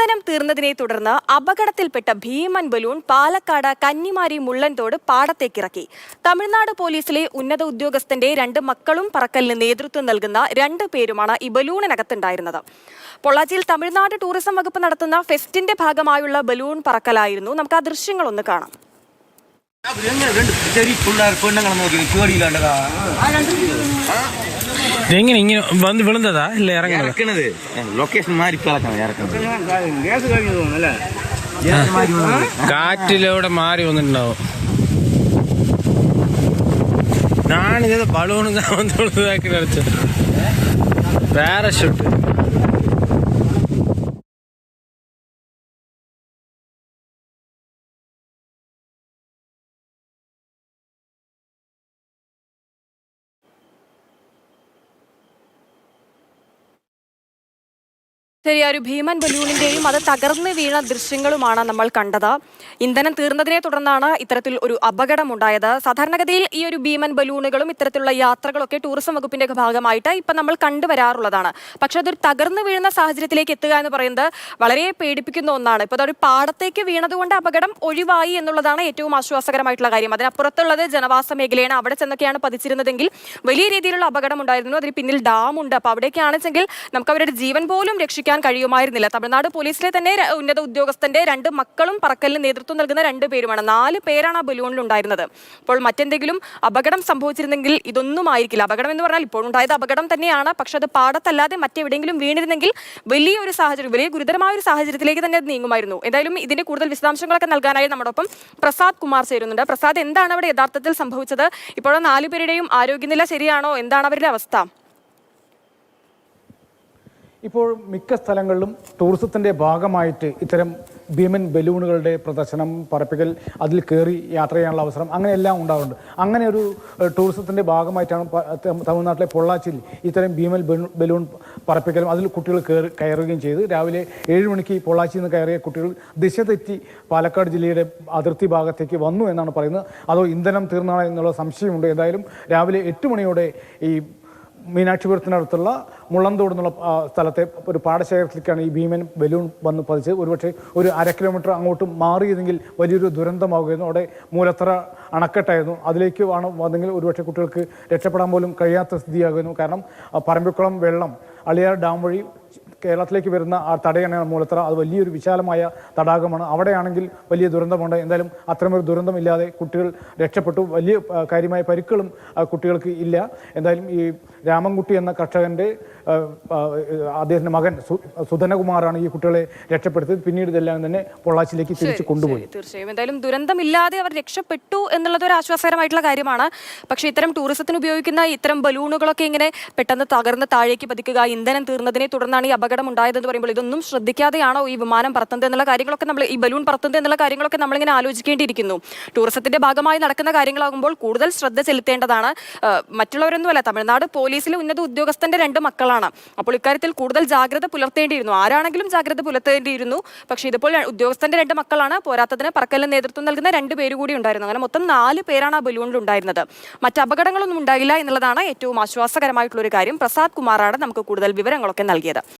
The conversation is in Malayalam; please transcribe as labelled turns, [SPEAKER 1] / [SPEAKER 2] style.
[SPEAKER 1] ഇന്ധനം തീർന്നതിനെ തുടർന്ന് അപകടത്തിൽപ്പെട്ട ഭീമൻ ബലൂൺ പാലക്കാട് കന്നിമാരി മുള്ളൻതോട് പാടത്തേക്കിറക്കി. തമിഴ്നാട് പോലീസിലെ ഉന്നത ഉദ്യോഗസ്ഥന്റെ രണ്ട് മക്കളും പറക്കലിന് നേതൃത്വം നൽകുന്ന രണ്ട് പേരുമാണ് ഈ ബലൂണിനകത്തുണ്ടായിരുന്നത്. പൊള്ളാച്ചിയിൽ തമിഴ്നാട് ടൂറിസം വകുപ്പ് നടത്തുന്ന ഫെസ്റ്റിന്റെ ഭാഗമായുള്ള ബലൂൺ പറക്കലായിരുന്നു. നമുക്ക് ആ ദൃശ്യങ്ങളൊന്ന് കാണാം.
[SPEAKER 2] എങ്ങനെ രണ്ട് ചെറിയ പിള്ളേർ പെണ്ണുങ്ങളെ നോക്കി പേടിയില്ലാണ്ടതാ
[SPEAKER 3] എങ്ങനെ ഇങ്ങനെ വന്ന് വിളുന്നതാ ഇല്ല ഇറങ്ങുന്നത്
[SPEAKER 2] ഇറക്കണത് ലൊക്കേഷൻ മാറി കളക്കണം ഇറക്കണത്
[SPEAKER 4] ഗ്യാസ് കഴിഞ്ഞു തോന്നുന്നല്ലേ
[SPEAKER 2] മാറി വന്നത്.
[SPEAKER 3] കാറ്റിലൂടെ മാറി വന്നിട്ടുണ്ടാവും ഞാനിത് ബലൂൺ വന്നതാക്കി കളിച്ചത്
[SPEAKER 1] ശരി ഒരു ഭീമൻ ബലൂണിന്റെയും അത് തകർന്ന് വീണ ദൃശ്യങ്ങളുമാണ് നമ്മൾ കണ്ടത്. ഇന്ധനം തീർന്നതിനെ തുടർന്നാണ് ഇത്തരത്തിൽ ഒരു അപകടമുണ്ടായത്. സാധാരണഗതിയിൽ ഈ ഒരു ഭീമൻ ബലൂണുകളും ഇത്തരത്തിലുള്ള യാത്രകളൊക്കെ ടൂറിസം വകുപ്പിന്റെ ഭാഗമായിട്ട് ഇപ്പം നമ്മൾ കണ്ടുവരാറുള്ളതാണ്. പക്ഷെ അതൊരു തകർന്നു വീഴുന്ന സാഹചര്യത്തിലേക്ക് എത്തുക എന്ന് പറയുന്നത് വളരെ പേടിപ്പിക്കുന്ന ഒന്നാണ്. ഇപ്പോൾ അതൊരു പാടത്തേക്ക് വീണതുകൊണ്ട് അപകടം ഒഴിവായി എന്നുള്ളതാണ് ഏറ്റവും ആശ്വാസകരമായിട്ടുള്ള കാര്യം. അതിനപ്പുറത്തുള്ളത് ജനവാസ മേഖലയാണ്. അവിടെ ചെന്നൊക്കെയാണ് പതിച്ചിരുന്നതെങ്കിൽ വലിയ രീതിയിലുള്ള അപകടം ഉണ്ടായിരുന്നു. അതിന് പിന്നിൽ ഡാം ഉണ്ട് അപ്പോൾ അവിടേക്കാണെച്ചെങ്കിൽ നമുക്ക് അവരുടെ ജീവൻ പോലും രക്ഷിക്കാൻ കഴിയുമായിരുന്നില്ല. തമിഴ്നാട് പോലീസിലെ തന്നെ ഉന്നത ഉദ്യോഗസ്ഥന്റെ രണ്ട് മക്കളും പറക്കലിന് നേതൃത്വം നൽകുന്ന രണ്ട് പേരുമാണ്. നാല് പേരാണ് ആ ബലൂണിൽ ഉണ്ടായിരുന്നത് അപ്പോൾ മറ്റെന്തെങ്കിലും അപകടം സംഭവിച്ചിരുന്നെങ്കിൽ ഇതൊന്നും ആയിരിക്കില്ല അപകടം എന്ന് പറഞ്ഞാൽ ഇപ്പോൾ ഉണ്ടായത് അപകടം തന്നെയാണ്. പക്ഷെ അത് പാടത്തല്ലാതെ മറ്റെവിടെയെങ്കിലും വീണിരുന്നെങ്കിൽ വലിയൊരു സാഹചര്യം വലിയ ഗുരുതരമായ ഒരു സാഹചര്യത്തിലേക്ക് തന്നെ അത് നീങ്ങുമായിരുന്നു. എന്തായാലും ഇതിന്റെ കൂടുതൽ വിശദാംശങ്ങളൊക്കെ നൽകാനായി നമ്മോടൊപ്പം പ്രസാദ് കുമാർ ചേരുന്നുണ്ട്. പ്രസാദ് എന്താണ് അവിടെ യഥാർത്ഥത്തിൽ സംഭവിച്ചത്? ഇപ്പോഴും നാലുപേരുടെയും ആരോഗ്യനില ശരിയാണോ? എന്താണ് അവരുടെ അവസ്ഥ?
[SPEAKER 5] ഇപ്പോൾ മിക്ക സ്ഥലങ്ങളിലും ടൂറിസത്തിന്റെ ഭാഗമായിട്ട് ഇത്തരം ഭീമൻ ബലൂണുകളുടെ പ്രദർശനം പറപ്പിക്കൽ അതിൽ കയറി യാത്ര ചെയ്യാനുള്ള അവസരം അങ്ങനെയെല്ലാം ഉണ്ടാകുന്നുണ്ട് അങ്ങനെ ഒരു ടൂറിസത്തിന്റെ ഭാഗമായിട്ടാണ് തമിഴ്നാട്ടിലെ പൊള്ളാച്ചിയിൽ ഇത്തരം ഭീമൻ ബലൂൺ പറപ്പിക്കലും അതിൽ കുട്ടികൾ കയറി കയറുകയും ചെയ്ത് രാവിലെ ഏഴ് മണിക്ക് പൊള്ളാച്ചിയിൽ നിന്ന് കയറിയ കുട്ടികൾ ദിശ തെറ്റി പാലക്കാട് ജില്ലയുടെ അതിർത്തി ഭാഗത്തേക്ക് വന്നു എന്നാണ് പറയുന്നത്. അതോ ഇന്ധനം തീർന്നാണോ എന്നുള്ള സംശയമുണ്ട്. എന്തായാലും രാവിലെ എട്ട് മണിയോടെ ഈ മീനാക്ഷിപുരത്തിനടുത്തുള്ള മുള്ളന്തോട് എന്നുള്ള സ്ഥലത്തെ ഒരു പാടശേഖരത്തിലേക്കാണ് ഈ ഭീമൻ ബലൂൺ വന്ന് പതിച്ച് ഒരുപക്ഷെ ഒരു അര കിലോമീറ്റർ അങ്ങോട്ട് മാറിയതെങ്കിൽ വലിയൊരു ദുരന്തമാകുമായിരുന്നു അവിടെ മൂലത്തറ അണക്കെട്ടായിരുന്നു. അതിലേക്ക് ആണ് വന്നെങ്കിൽ ഒരുപക്ഷെ കുട്ടികൾക്ക് രക്ഷപ്പെടാൻ പോലും കഴിയാത്ത സ്ഥിതിയാകുന്നു കാരണം പറമ്പിക്കുളം വെള്ളം അളിയാർ ഡാം വഴി കേരളത്തിലേക്ക് വരുന്ന ആ തടയണയാണ് മൂലത്തറ അത് വലിയൊരു വിശാലമായ തടാകമാണ്. അവിടെയാണെങ്കിൽ വലിയ ദുരന്തമുണ്ട്. എന്തായാലും അത്തരമൊരു ദുരന്തമില്ലാതെ കുട്ടികൾ രക്ഷപ്പെട്ടു. വലിയ കാര്യമായ പരിക്കുകളും കുട്ടികൾക്ക് ഇല്ല. എന്തായാലും ഈ രാമൻകുട്ടി എന്ന കർഷകന്റെ ആ, മകൻ സുധനകുമാറാണ് ഈ കുട്ടികളെ രക്ഷപ്പെടുത്തിയത്. പിന്നീട് ഇതെല്ലാം തന്നെ പൊള്ളാച്ചിലേക്ക് തിരിച്ചു കൊണ്ടുപോയി.
[SPEAKER 1] തീർച്ചയായും. എന്തായാലും ദുരന്തമില്ലാതെ അവർ രക്ഷപ്പെട്ടു എന്നുള്ളത് ഒരു ആശ്വാസകരമായിട്ടുള്ള കാര്യമാണ്. പക്ഷെ ഇത്തരം ടൂറിസത്തിന് ഉപയോഗിക്കുന്ന ഇത്തരം ബലൂണുകളൊക്കെ ഇങ്ങനെ പെട്ടെന്ന് തകർന്ന് താഴേക്ക് പതിക്കുക ഇന്ധനം തീർന്നതിനെ തുടർന്നാണ് ഈ അപകടം ഉണ്ടായതെന്ന് പറയുമ്പോൾ ഇതൊന്നും ശ്രദ്ധിക്കാതെയാണോ ഈ വിമാനം പറത്തുന്നത് എന്നുള്ള കാര്യങ്ങളൊക്കെ നമ്മൾ ഈ ബലൂൺ പറത്തുന്നത് എന്നുള്ള കാര്യങ്ങളൊക്കെ നമ്മളിങ്ങനെ ആലോചിക്കേണ്ടിയിരിക്കുന്നു. ടൂറിസത്തിന്റെ ഭാഗമായി നടക്കുന്ന കാര്യങ്ങളാകുമ്പോൾ കൂടുതൽ ശ്രദ്ധ ചെലുത്തേണ്ടതാണ്. മറ്റുള്ളവരൊന്നുമല്ല തമിഴ്നാട് പോലീസിലെ ഉന്നത ഉദ്യോഗസ്ഥന്റെ രണ്ട് മക്കളാണ്. അപ്പോൾ ഇക്കാര്യത്തിൽ കൂടുതൽ ജാഗ്രത പുലർത്തേണ്ടിയിരുന്നു. ആരാണെങ്കിലും ജാഗ്രത പുലർത്തേണ്ടിയിരുന്നു. പക്ഷേ ഇതിപ്പോൾ ഉദ്യോഗസ്ഥന്റെ രണ്ട് മക്കളാണ്. പോരാത്തതിന് പറക്കലിന് നേതൃത്വം നൽകുന്ന രണ്ട് പേര് കൂടി ഉണ്ടായിരുന്നു. അങ്ങനെ മൊത്തം നാല് പേരാണ് ആ ബലൂണിൽ ഉണ്ടായിരുന്നത്. മറ്റ് അപകടങ്ങളൊന്നും ഉണ്ടായില്ല എന്നുള്ളതാണ് ഏറ്റവും ആശ്വാസകരമായിട്ടുള്ള ഒരു കാര്യം. പ്രസാദ് കുമാറാണ് നമുക്ക് കൂടുതൽ വിവരങ്ങളൊക്കെ നൽകിയത്.